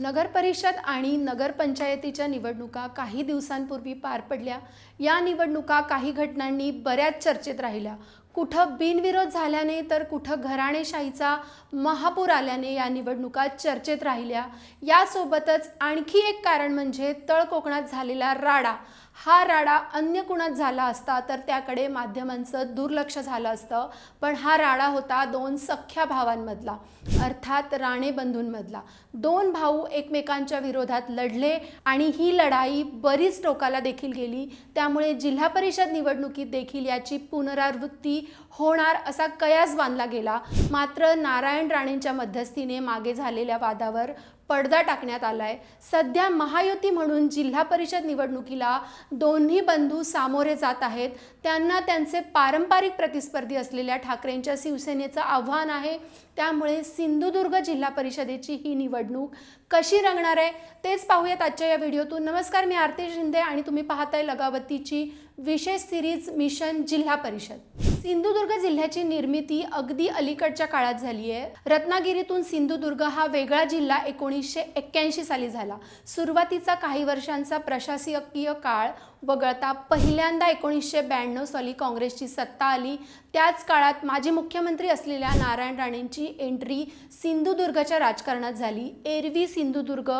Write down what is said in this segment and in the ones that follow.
नगरपरिषद आणि नगरपंचायतीच्या निवडणुका काही दिवसांपूर्वी पार पडल्या. या निवडणुका काही घटनांनी बऱ्याच चर्चेत राहिल्या. कुठं बिनविरोध झाल्याने तर कुठं घराणेशाहीचा महापूर आल्याने या निवडणुका चर्चेत राहिल्या. यासोबतच आणखी एक कारण म्हणजे तळ कोकणात झालेला राडा. हा राडा अन्य कुणात झाला असता तर त्याकडे माध्यमांचं दुर्लक्ष झालं असतं. पण हा राडा होता दोन सख्ख्या भावांमधला अर्थात राणे बंधूंमधला. दोन भाऊ एकमेकांच्या विरोधात लढले आणि ही लढाई बरीच टोकाला देखील गेली. त्यामुळे जिल्हा परिषद निवडणुकीत देखील याची पुनरावृत्ती होणार असा कयास बांधला गेला. मात्र नारायण राणेंच्या मध्यस्थीने मागे झालेल्या वादावर पडदा टाकण्यात आलाय. सध्या महायुती म्हणून जिल्हा परिषद निवडणुकीला दोन्ही बंधू सामोरे जात आहेत. त्यांना त्यांचे पारंपरिक प्रतिस्पर्धी असलेल्या ठाकरेंच्या शिवसेनेचं आव्हान आहे. त्यामुळे सिंधुदुर्ग जिल्हा परिषदेची ही निवडणूक कशी रंगणार आहे तेच पाहूयात आजच्या या व्हिडिओतून. नमस्कार मी आरती शिंदे आणि तुम्ही पाहताय लगावतीची विशेष सिरीज मिशन जिल्हा परिषद. सिंधुदुर्ग जिल्ह्याची निर्मिती अगदी अलीकडच्या काळात झाली आहे. रत्नागिरीतून सिंधुदुर्ग हा वेगळा जिल्हा एकोणीसशे एक्क्याऐंशी साली झाला. सुरुवातीचा काही वर्षांचा प्रशासकीय काळ वगळता पहिल्यांदा एकोणीसशे ब्याण्णव साली काँग्रेसची सत्ता आली. त्याच काळात माजी मुख्यमंत्री असलेल्या नारायण राणेंची एंट्री सिंधुदुर्गच्या राजकारणात झाली. एरवी सिंधुदुर्ग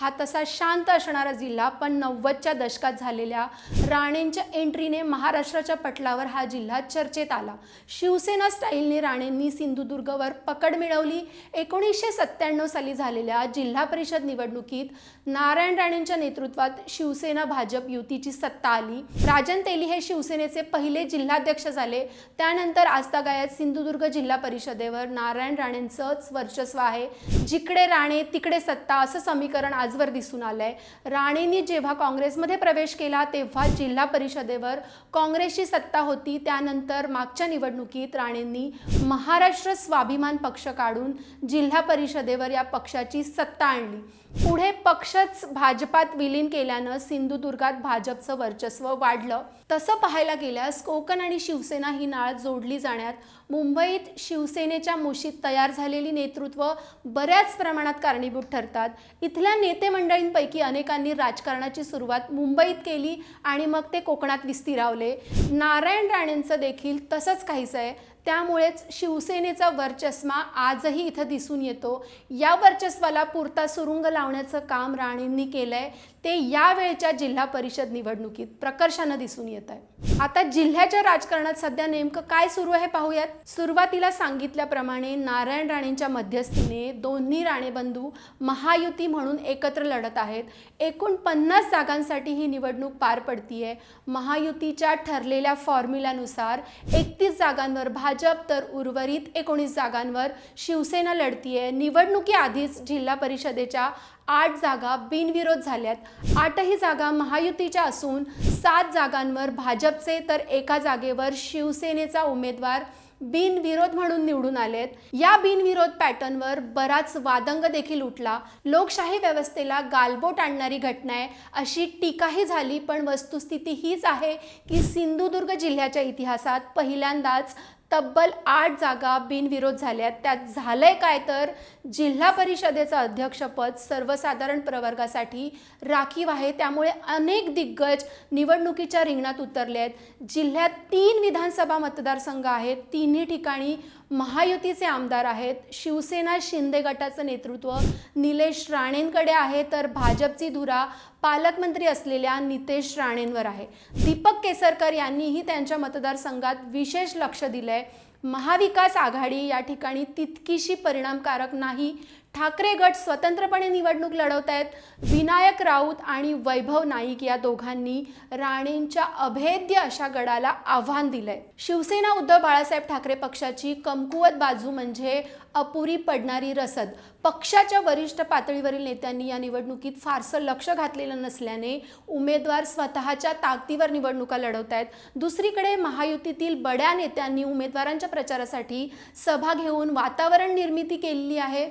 हा तसा शांत असणारा जिल्हा पण नव्वदच्या दशकात झालेल्या राणेंच्या एंट्रीने महाराष्ट्राच्या पटलावर हा जिल्हा चर्चेत आला. शिवसेना स्टाईलने राणेंनी सिंधुदुर्गवर पकड मिळवली. एकोणीसशे सत्त्याण्णव साली झालेल्या जिल्हा परिषद निवडणुकीत नारायण राणेंच्या नेतृत्वात शिवसेना भाजप युतीची सत्ता आली. राजन तेली हे शिवसेनेचे पहिले जिल्हाध्यक्ष झाले. त्यानंतर आजतागायत सिंधुदुर्ग जिल्हा परिषदेवर नारायण राणेंचंच वर्चस्व आहे. जिकडे राणे तिकडे सत्ता असं समीकरण आजवर दिसून आलंय. राणेंनी जेव्हा काँग्रेसमध्ये प्रवेश केला तेव्हा जिल्हा परिषदेवर काँग्रेसची सत्ता होती. त्यानंतर मागच्या निवडणुकीत राणेंनी महाराष्ट्र स्वाभिमान पक्ष काढून जिल्हा परिषदेवर या पक्षाची सत्ता आणली. पुढे पक्षच भाजपात विलीन केल्यानं सिंधुदुर्गात भाजपचं वर्चस्व वाढलं. तसं पाहायला गेल्यास कोकण आणि शिवसेना ही नाळ जोडली जाण्यात मुंबईत शिवसेनेच्या मुशीत तयार झालेली नेतृत्व बऱ्याच प्रमाणात कारणीभूत ठरतात. इथल्या नेते मंडळींपैकी अनेकांनी राजकारणाची सुरुवात मुंबईत केली आणि मग ते कोकणात विस्तिरावले नारायण राणेंचं देखील तसंच काहीच आहे. त्यामुळेच शिवसेनेचा वर्चस्मा आजही इथं दिसून येतो. या वर्चस्वाला पुरता सुरुंग लावण्याचं काम राणेंनी केलं आहे ते यावेळच्या जिल्हा परिषद निवडणुकीत प्रकर्षानं दिसून येत आहे. आता जिल्ह्याच्या राजकारणात सध्या नेमकं काय सुरू आहे पाहूयात. सुरुवातीला सांगितल्याप्रमाणे नारायण राणेंच्या मध्यस्थीने दोन्ही राणेबंधू महायुती म्हणून एकत्र लढत आहेत. एकूण पन्नास जागांसाठी ही निवडणूक पार पडतीये. महायुतीच्या ठरलेल्या फॉर्म्युल्यानुसार एकतीस जागांवर भाजप तर उर्वरित एकोणीस जागांवर शिवसेना लढतीये. निवडणुकीआधीच जिल्हा परिषदेच्या आठ जागा बिनविरोध झाल्यात. आठही जागा महायुतीच्या असून सात जागांवर भाजपचे तर एका जागेवर शिवसेनेचा उमेदवार बिनविरोध म्हणून निवडून आलेत. या बिनविरोध पॅटर्नवर बराच वादंग देखील उठला. लोकशाही व्यवस्थेला गालबोट आणणारी घटना आहे अशी टीकाही झाली पण वस्तुस्थिती हीच आहे की सिंधुदुर्ग जिल्ह्याच्या इतिहासात पहिल्यांदाच तब्बल आठ जागा बिनविरोध झाल्यात. त्यात झालंय काय तर जिल्हा परिषदेचं अध्यक्षपद सर्वसाधारण प्रवर्गासाठी राखीव आहे. त्यामुळे अनेक दिग्गज निवडणुकीच्या रिंगणात उतरले आहेत जिल्ह्यात तीन विधानसभा मतदारसंघ आहेत. तिन्ही ठिकाणी महायुतीचे आमदार आहेत. शिवसेना शिंदे गटाचं नेतृत्व निलेश राणेंकडे आहे. तर भाजपची धुरा पालकमंत्री असलेल्या नितेश राणेंवर आहे. दीपक केसरकर यांनीही त्यांच्या मतदारसंघात विशेष लक्ष दिलंय. महाविकास आघाडी या ठिकाणी तितकीशी परिणामकारक नाही ठाकरे गट स्वतंत्रपणे निवडणूक लढवत आहेत विनायक राऊत आणि वैभव नाईक या दोघांनी राणेंच्या अभेद्य अशा गडाला आव्हान दिलंय. शिवसेना उद्धव बाळासाहेब ठाकरे पक्षाची कमकुवत बाजू म्हणजे अपुरी पडणारी रसद. पक्षाच्या वरिष्ठ पातळीवरील नेत्यांनी या निवडणुकीत फारसं लक्ष घातलेलं नसल्याने उमेदवार स्वतःच्या ताकदीवर निवडणुका लढवत आहेत दुसरीकडे महायुतीतील बड्या नेत्यांनी उमेदवारांच्या प्रचारासाठी सभा घेऊन वातावरण निर्मिती केलेली आहे.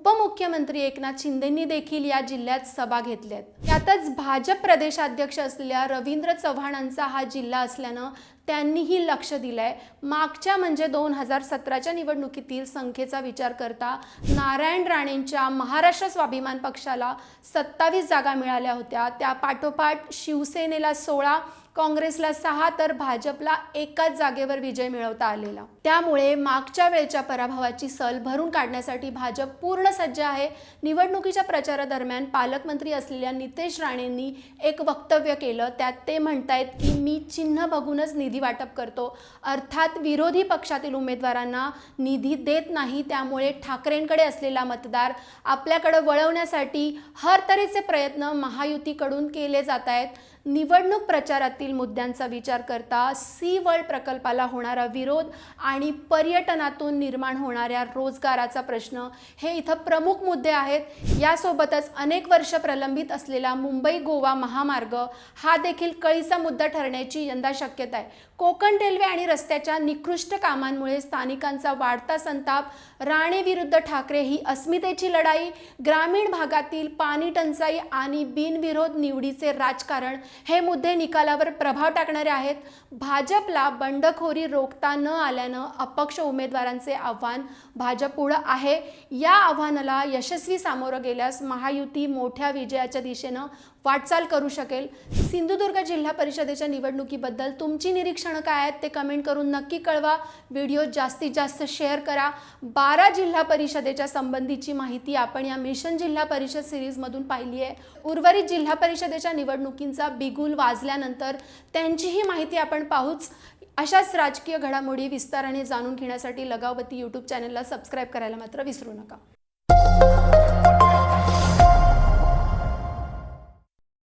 उपमुख्यमंत्री एकनाथ शिंदेंनी देखील या जिल्ह्यात सभा घेतल्यात. त्यातच भाजप प्रदेशाध्यक्ष असलेल्या रवींद्र चव्हाणांचा हा जिल्हा असल्यानं त्यांनीही लक्ष दिलंय. मागच्या म्हणजे दोन हजार सतराच्या निवडणुकीतील संख्येचा विचार करता नारायण राणेंच्या महाराष्ट्र स्वाभिमान पक्षाला सत्तावीस जागा मिळाल्या होत्या. त्या पाठोपाठ शिवसेनेला सोळा काँग्रेसला सहा तर भाजपला एकाच जागेवर विजय मिळवता आलेला. त्यामुळे मागच्या वेळच्या पराभवाची सल भरून काढण्यासाठी भाजप पूर्ण सज्ज आहे. निवडणुकीच्या प्रचारादरम्यान पालकमंत्री असलेल्या नितेश राणेंनी एक वक्तव्य केलं. त्यात ते म्हणतायत की मी चिन्ह बघूनच निधी निधी वाटप करतो. अर्थात विरोधी पक्षातील उमेदवारांना निधी देत नाही त्यामुळे ठाकरेंकडे असलेला मतदार आपल्याकडे वळवण्यासाठी हर तऱ्हेचे प्रयत्न महायुतीकडून केले जात आहेत. निवडणूक प्रचारातील मुद्द्यांचा विचार करता सी वर्ल्ड प्रकल्पाला होणारा विरोध आणि पर्यटनातून निर्माण होणाऱ्या रोजगाराचा प्रश्न हे इथं प्रमुख मुद्दे आहेत. यासोबतच अनेक वर्ष प्रलंबित असलेला मुंबई गोवा महामार्ग हा देखील कळीचा मुद्दा ठरण्याची यंदा शक्यता आहे. कोकण रेल्वे आणि रस्त्याच्या निकृष्ट कामांमुळे स्थानिकांचा वाढता संताप राणे विरुद्ध ठाकरे ही अस्मितेची लढाई ग्रामीण भागातील पाणी टंचाई आणि बिनविरोध निवडीचे राजकारण हे मुद्दे निकालावर प्रभाव टाकणारे आहेत. भाजपला बंडखोरी रोखता न आल्यानं अपक्ष उमेदवारांचे आव्हान भाजप पुढं आहे. या आव्हानाला यशस्वी सामोरं गेल्यास महायुती मोठ्या विजयाच्या दिशेनं वाटचाल करू शकेल. सिंधुदुर्ग जिल्हा परिषदेच्या निवडणुकीबद्दल तुमची निरीक्षणं काय आहेत ते कमेंट करून नक्की कळवा. व्हिडिओ जास्तीत जास्त शेअर करा. बारा जिल्हा परिषदेच्या संबंधीची माहिती आपण या मिशन जिल्हा परिषद सिरीजमधून पाहिली आहे. उर्वरित जिल्हा परिषदेच्या निवडणुकींचा बिगुल वाजल्यानंतर त्यांचीही माहिती आपण पाहूच. अशाच राजकीय घडामोडी विस्ताराने जाणून घेण्यासाठी लगावती यूट्यूब चॅनलला सबस्क्राईब करायला मात्र विसरू नका.